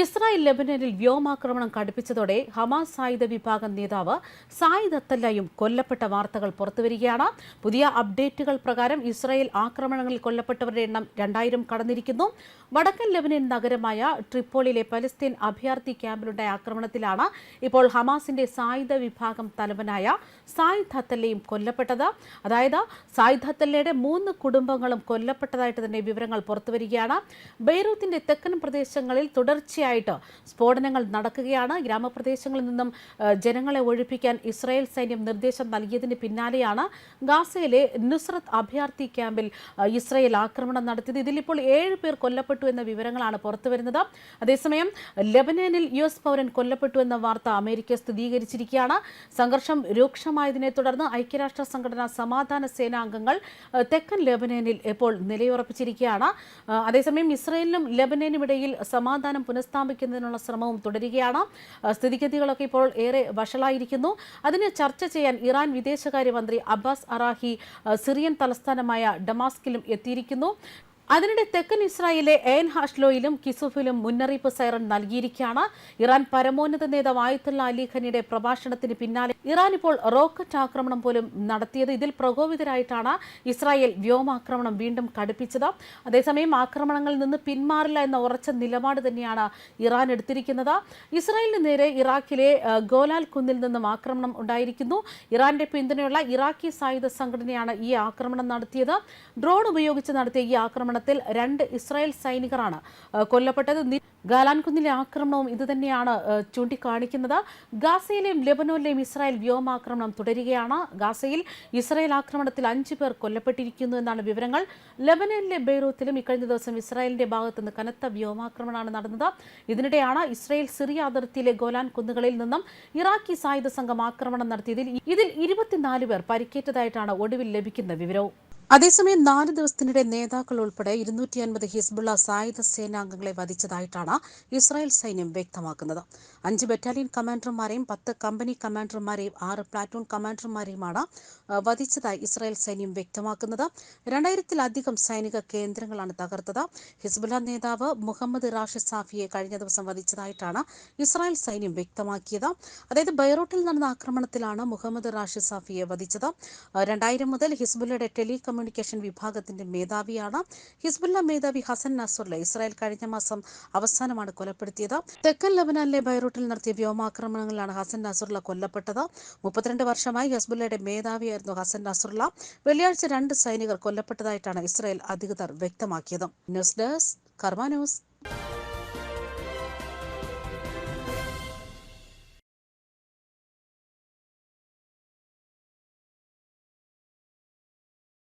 Israel ലെബനനിൽ വ്യോമാക്രമണം കടുപ്പിച്ചതോടെ Hamas സായുധ വിഭാഗം നേതാവ് സായിദ് അത്തല്ലയും കൊല്ലപ്പെട്ട വാർത്തകൾ പുറത്തുവരികയാണ്. പുതിയ അപ്ഡേറ്റുകൾ പ്രകാരം ഇസ്രായേൽ ആക്രമണങ്ങളിൽ കൊല്ലപ്പെട്ടവരുടെ എണ്ണം രണ്ടായിരം കടന്നിരിക്കുന്നു. വടക്കൻ ലെബനൻ നഗരമായ ട്രിപ്പോളിലെ പലസ്തീൻ അഭയാർത്ഥി ക്യാമ്പിലുണ്ടായ ആക്രമണത്തിലാണ് ഇപ്പോൾ ഹമാസിന്റെ സായുധ വിഭാഗം തലവനായ സായിദ് അത്തല്ലയും കൊല്ലപ്പെട്ടത്. അതായത് സായിദ് അത്തല്ലയുടെ മൂന്ന് കുടുംബങ്ങളും കൊല്ലപ്പെട്ടതായിട്ട് തന്നെ വിവരങ്ങൾ പുറത്തുവരികയാണ്. ബെയ്റൂത്തിന്റെ തെക്കൻ പ്രദേശങ്ങളിൽ തുടർച്ചയായിട്ട് സ്ഫോടനങ്ങൾ നടക്കുകയാണ്. ഗ്രാമപ്രദേശങ്ങളിൽ നിന്നും ജനങ്ങളെ ഒഴിപ്പിക്കാൻ ഇസ്രായേൽ സൈന്യം നിർദ്ദേശം നൽകിയതിന് പിന്നാലെയാണ് ഗാസയിലെ നുസ്രത്ത് അഭയാർത്ഥി ക്യാമ്പിൽ ഇസ്രായേൽ ആക്രമണം നടത്തിയത്. ഇതിലിപ്പോൾ ഏഴ് പേർ കൊല്ലപ്പെട്ടു എന്ന വിവരങ്ങളാണ് പുറത്തുവരുന്നത് അതേസമയം ലെബനനിൽ യു എസ് പൗരൻ കൊല്ലപ്പെട്ടു എന്ന വാർത്ത അമേരിക്ക സ്ഥിരീകരിച്ചിരിക്കുകയാണ്. സംഘർഷം രൂക്ഷമായതിനെ തുടർന്ന് ഐക്യരാഷ്ട്ര സംഘടന സമാധാന സേനാംഗങ്ങൾ തെക്കൻ ലെബനനിൽ ഇപ്പോൾ നിലയുറപ്പിച്ചിരിക്കുകയാണ്. അതേസമയം ഇസ്രായേലിനും ലെബനനും ഇടയിൽ സമാധാനം പുനഃസ്ഥാപിക്കുന്നതിനുള്ള ശ്രമവും തുടരുകയാണ്. സ്ഥിതിഗതികളൊക്കെ ഇപ്പോൾ ഏറെ വഷളായിരിക്കുന്നു. അതിന് ചർച്ച ചെയ്യാൻ ഇറാൻ വിദേശകാര്യമന്ത്രി അബ്ബാസ് അറാഹി സിറിയൻ തലസ്ഥാനമായ ഡമാസ്കിലും എത്തിയിരിക്കുന്നു. അതിനിടെ തെക്കൻ ഇസ്രായേലിലെ എയൻ ഹാഷ്ലോയിലും കിസുഫിലും മുന്നറിയിപ്പ് സൈറൺ നൽകിയിരിക്കുകയാണ്. ഇറാൻ പരമോന്നത നേതാവ് ആയത്തുള്ള അലി ഖനിയുടെ പ്രഭാഷണത്തിന് പിന്നാലെ ഇറാൻ ഇപ്പോൾ റോക്കറ്റ് ആക്രമണം പോലും നടത്തിയത്. ഇതിൽ പ്രകോപിതരായിട്ടാണ് ഇസ്രായേൽ വ്യോമാക്രമണം വീണ്ടും കടുപ്പിച്ചത്. അതേസമയം ആക്രമണങ്ങളിൽ നിന്ന് പിന്മാറില്ല എന്ന ഉറച്ച നിലപാട് തന്നെയാണ് ഇറാൻ എടുത്തിരിക്കുന്നത്. ഇസ്രായേലിന് നേരെ ഇറാഖിലെ ഗോലാൽ കുന്നിൽ നിന്നും ആക്രമണം ഉണ്ടായിരിക്കുന്നു. ഇറാന്റെ പിന്തുണയുള്ള ഇറാഖി സായുധ സംഘടനയാണ് ഈ ആക്രമണം നടത്തിയത്. ഡ്രോൺ ഉപയോഗിച്ച് നടത്തിയ ഈ ആക്രമണത്തിൽ രണ്ട് ഇസ്രായേൽ സൈനികരാണ് കൊല്ലപ്പെട്ടത്. ഗാലാൻകുന്നിലെ ഗാലാൻ കുന്നിലെ ആക്രമണവും ഇതുതന്നെയാണ് ചൂണ്ടിക്കാണിക്കുന്നത്. ഗാസയിലെയും ലെബനോനിലെയും ഇസ്രായേൽ വ്യോമാക്രമണം തുടരുകയാണ്. ഗാസയിൽ ഇസ്രായേൽ ആക്രമണത്തിൽ അഞ്ചു പേർ കൊല്ലപ്പെട്ടിരിക്കുന്നു എന്നാണ് വിവരങ്ങൾ. ലെബനനിലെ ബെയ്റൂത്തിലും ഇക്കഴിഞ്ഞ ദിവസം ഇസ്രായേലിന്റെ ഭാഗത്തുനിന്ന് കനത്ത വ്യോമാക്രമണമാണ് നടന്നത്. ഇതിനിടെയാണ് ഇസ്രായേൽ സിറിയ അതിർത്തിയിലെ ഗോലാൻ കുന്നുകളിൽ നിന്നും ഇറാഖി സായുധ സംഘം ആക്രമണം നടത്തിയതിൽ ഇതിൽ ഇരുപത്തിനാല് പേർ പരിക്കേറ്റതായിട്ടാണ് ഒടുവിൽ ലഭിക്കുന്ന വിവരവും. അതേസമയം നാല് ദിവസത്തിനിടെ നേതാക്കൾ ഉൾപ്പെടെ ഇരുന്നൂറ്റി അൻപത് ഹിസ്ബുള്ള സായുധ സേനാംഗങ്ങളെ വധിച്ചതായിട്ടാണ് ഇസ്രായേൽ സൈന്യം വ്യക്തമാക്കുന്നത്. അഞ്ച് ബറ്റാലിയൻ കമാൻഡർമാരെയും പത്ത് കമ്പനി കമാൻഡർമാരെയും ആറ് പ്ലാറ്റൂൺ കമാൻഡർമാരെയുമാണ് വധിച്ചതായി ഇസ്രായേൽ സൈന്യം വ്യക്തമാക്കുന്നത്. രണ്ടായിരത്തിലധികം സൈനിക കേന്ദ്രങ്ങളാണ് തകർത്തത്. ഹിസ്ബുള്ള നേതാവ് മുഹമ്മദ് റാഷി സാഫിയെ കഴിഞ്ഞ ദിവസം വധിച്ചതായിട്ടാണ് ഇസ്രായേൽ സൈന്യം വ്യക്തമാക്കിയത്. അതായത് ബൈറൂട്ടിൽ നടന്ന ആക്രമണത്തിലാണ് മുഹമ്മദ് റാഷി സാഫിയെ വധിച്ചത്. രണ്ടായിരം മുതൽ ഹിസ്ബുല്ലയുടെ ടെലികമ്മ്യൂണിക്കേഷൻ വിഭാഗത്തിന്റെ മേധാവിയാണ്. ഹിസ്ബുല്ല മേധാവി ഹസൻ നസുർല ഇസ്രായേൽ കഴിഞ്ഞ മാസം അവസാനമാണ് കൊലപ്പെടുത്തിയത്. തെക്കൻ ലബനാനിലെ ബൈറൂട്ടിൽ നടത്തിയ വ്യോമാക്രമണങ്ങളിലാണ് ഹസൻ നസുർല കൊല്ലപ്പെട്ടത്. മുപ്പത്തിരണ്ട് വർഷമായി ഹിസ്ബുല്ലയുടെ മേധാവിയായിരുന്നു ഹസൻ നസുർല വെള്ളിയാഴ്ച രണ്ട് സൈനികർ കൊല്ലപ്പെട്ടതായിട്ടാണ് ഇസ്രായേൽ അധികൃതർ വ്യക്തമാക്കിയത്. ന്യൂസ് ഡെസ്ക് കർമ്മ ന്യൂസ്